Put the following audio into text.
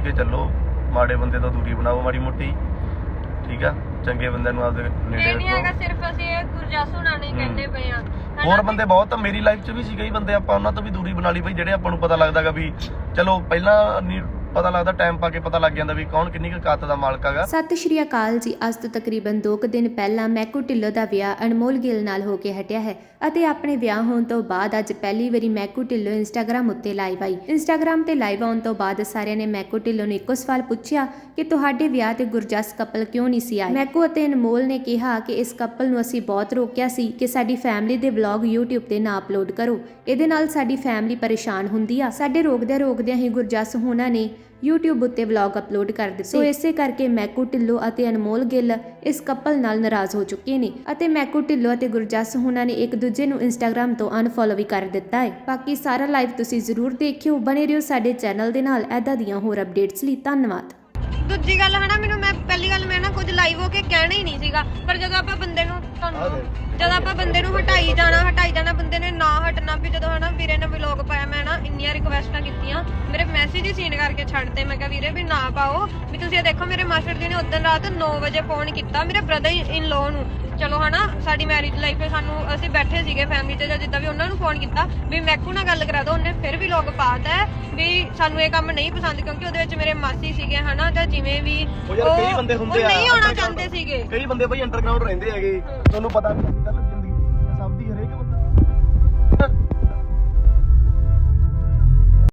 ਕੇ ਚੱਲੋ ਮਾੜੇ ਬੰਦੇ ਤੋਂ ਦੂਰੀ ਬਣਾਓ ਮਾੜੀ ਮੋਟੀ ਠੀਕ ਆ ਚੰਗੇ ਬੰਦਿਆਂ ਨੂੰ ਆਪਦੇ ਨੇੜੇ ਇਹ ਨਹੀਂ ਹੈਗਾ ਰੱਖੋ ਸਿਰਫ ਅਸੀਂ ਇਹ ਗੁਰਜਸ ਹੁਣਾਂ ਨੂੰ ਹੀ ਹੂੰ। ਕਹਿੰਦੇ ਪਏ ਆ? ਹੋਰ ਬੰਦੇ ਬਹੁਤ ਆ ਮੇਰੀ ਲਾਈਫ 'ਚ ਵੀ ਸੀ ਕਈ ਬੰਦੇ ਆਪਾਂ ਉਹਨਾਂ ਤੋਂ ਵੀ ਦੂਰੀ ਬਣਾ ਲਈ ਬਈ ਜਿਹੜੇ ਆਪਾਂ ਨੂੰ ਪਤਾ ਲੱਗਦਾਗਾ ਵੀ ਚਲੋ ਪਹਿਲਾਂ ਨਹੀਂ ਪਤਾ ਲੱਗਦਾ ਟਾਈਮ ਪਾ ਕੇ ਪਤਾ ਲੱਗ ਜਾਂਦਾ ਵੀ ਕੌਣ ਕਿੰਨੀ ਕੁ ਕਾਤ ਦਾ ਮਾਲਕ ਹੈਗਾ। ਸਤਿ ਸ਼੍ਰੀ ਅਕਾਲ ਜੀ। ਅੱਜ ਤੋਂ ਤਕਰੀਬਨ 2 ਦਿਨ ਪਹਿਲਾਂ ਮੈਕੂ ਢਿੱਲੋਂ ਦਾ ਵਿਆਹ ਅਨਮੋਲ ਗਿੱਲ ਨਾਲ ਹੋ ਕੇ ਹਟਿਆ ਹੈ ਅਤੇ ਆਪਣੇ ਵਿਆਹ ਹੋਣ ਤੋਂ ਬਾਅਦ ਅੱਜ ਪਹਿਲੀ ਵਾਰੀ ਮੈਕੂ ਢਿੱਲੋਂ ਇੰਸਟਾਗ੍ਰam ਉੱਤੇ ਲਾਈਵ ਆਈ। ਇੰਸਟਾਗ੍ਰam ਤੇ ਲਾਈਵ ਆਉਣ ਤੋਂ ਬਾਅਦ ਸਾਰਿਆਂ ਨੇ ਮੈਕੂ ਢਿੱਲੋਂ ਨੂੰ ਇੱਕੋ ਸਵਾਲ ਪੁੱਛਿਆ ਕਿ ਤੁਹਾਡੇ ਵਿਆਹ ਤੇ ਗੁਰਜਸ ਕਪਲ ਕਿਉਂ ਨਹੀਂ ਸੀ ਆਏ? ਮੈਕੂ ਅਤੇ ਅਨਮੋਲ ਨੇ ਕਿਹਾ ਕਿ ਇਸ ਕਪਲ ਨੂੰ ਅਸੀਂ ਬਹੁਤ ਰੋਕਿਆ ਸੀ ਕਿ ਸਾਡੀ ਫੈਮਿਲੀ ਦੇ ਵਲੌਗ YouTube ਤੇ ਨਾ ਅਪਲੋਡ ਕਰੋ। ਇਹਦੇ ਨਾਲ ਸਾਡੀ ਫੈਮਿਲੀ ਪਰੇਸ਼ਾਨ ਹੁੰਦੀ ਆ। ਸਾਡੇ ਰੋਕਦਿਆਂ ਰੋਕਦਿਆਂ ਹੀ ਗੁਰਜਸ ਹੋਣਾ ਨੇ YouTube ਉੱਤੇ ਵਲੌਗ ਅਪਲੋਡ ਕਰ ਦਿੱਤੇ। ਸੋ ਇਸੇ ਕਰਕੇ ਮੈਕੂ ਢਿੱਲੋਂ ਅਤੇ ਅਨਮੋਲ ਗਿੱਲ ਇਸ ਕਪਲ ਨਾਲ ਨਾਰਾਜ਼ ਹੋ ਚੁੱਕੇ ਨੇ ਅਤੇ ਮੈਕੂ ਢਿੱਲੋਂ ਅਤੇ ਗੁਰਜਸ ਹੁਣਾਂ ਨੇ ਇੱਕ ਦੂਜੇ ਨੂੰ ਇੰਸਟਾਗ੍ਰam ਤੋਂ ਅਨਫੋਲੋ ਵੀ ਕਰ ਦਿੱਤਾ ਹੈ। ਬਾਕੀ ਸਾਰਾ ਲਾਈਵ ਤੁਸੀਂ ਜ਼ਰੂਰ ਦੇਖਿਓ। ਬਣੇ ਰਹੋ ਸਾਡੇ ਚੈਨਲ ਦੇ ਨਾਲ। ਐਦਾਂ ਦੀਆਂ ਹੋਰ ਅਪਡੇਟਸ ਲਈ ਧੰਨਵਾਦ। ਦੂਜੀ ਗੱਲ ਹਨਾ, ਮੈਨੂੰ ਮੈਂ ਪਹਿਲੀ ਗੱਲ ਮੈਂ ਨਾ ਕੁਝ ਲਾਈਵ ਹੋ ਕੇ ਕਹਿਣਾ ਹੀ ਨਹੀਂ ਸੀਗਾ। ਪਰ ਜਦੋਂ ਆਪਾਂ ਬੰਦੇ ਨੂੰ ਤੁਹਾਨੂੰ। ਜਦੋਂ ਆਪਾਂ ਬੰਦੇ ਨੂੰ ਹਟਾਈ ਜਾਣਾ ਹਟਾਈ ਜਾਣਾ, ਬੰਦੇ ਨੇ ਨਾ ਹਟਣਾ, ਵੀ ਜਦੋਂ ਹਨਾ ਵੀਰੇ ਨੇ ਵਲੌਗ ਪਾਇਆ, ਮੈਂ ਨਾ ਇੰਨੀਆਂ ਰਿਕਵੈਸਟਾਂ ਕੀਤੀਆਂ, ਮੇਰੇ ਮੈਸੇਜ ਹੀ ਸੀਨ ਕਰਕੇ ਛੱਡਤੇ ਮੈਂ ਕਿਹਾ, ਵੀਰੇ, ਵੀ ਨਾ ਪਾਓ, ਵੀ ਤੁਸੀਂ ਇਹ ਦੇਖੋ, ਮੇਰੇ ਮਾਸਟਰ ਜੀ ਨੇ ਉਦੋਂ ਰਾਤ 9 ਵਜੇ ਫੋਨ ਕੀਤਾ, ਮੇਰੇ ਬ੍ਰਦਰ ਇਨ ਲੋ ਨੂੰ ਚਲੋ ਹਨਾ ਸਾਡੀ ਮੈਰਿਜ ਲਾਈਫ 'ਤੇ ਸਾਨੂੰ ਅਸੀਂ ਬੈਠੇ ਸੀਗੇ ਫੈਮਿਲੀ 'ਚ ਜਾਂ ਜਿੱਦਾਂ ਵੀ ਉਹਨਾਂ ਨੂੰ ਫੋਨ ਕੀਤਾ ਵੀ ਮੈਕੂ ਨਾਲ ਗੱਲ ਕਰਾ ਦੋ ਉਹਨੇ ਫਿਰ ਵੀ ਲੋਕ ਪਾਤਾ ਹੈ ਵੀ ਸਾਨੂੰ ਇਹ ਕੰਮ ਨਹੀਂ ਪਸੰਦ ਕਿਉਂਕਿ ਉਹਦੇ ਵਿੱਚ ਮੇਰੇ ਮਾਸੀ ਸੀਗੇ ਹਨਾ ਜਾਂ ਜਿਵੇਂ ਵੀ ਉਹ ਯਾਰ ਕਈ ਬੰਦੇ ਹੁੰਦੇ ਉਹ ਆ ਨਹੀਂ ਆਉਣਾ underground। ਚਾਹੁੰਦੇ ਸੀਗੇ ਕਈ ਬੰਦੇ ਬਈ ਅੰਡਰਗਰਾਉਂਡ ਰਹਿੰਦੇ ਹੈਗੇ ਤੁਹਾਨੂੰ ਪਤਾ ਵੀ ਅੱਜ ਕੱਲ੍ਹ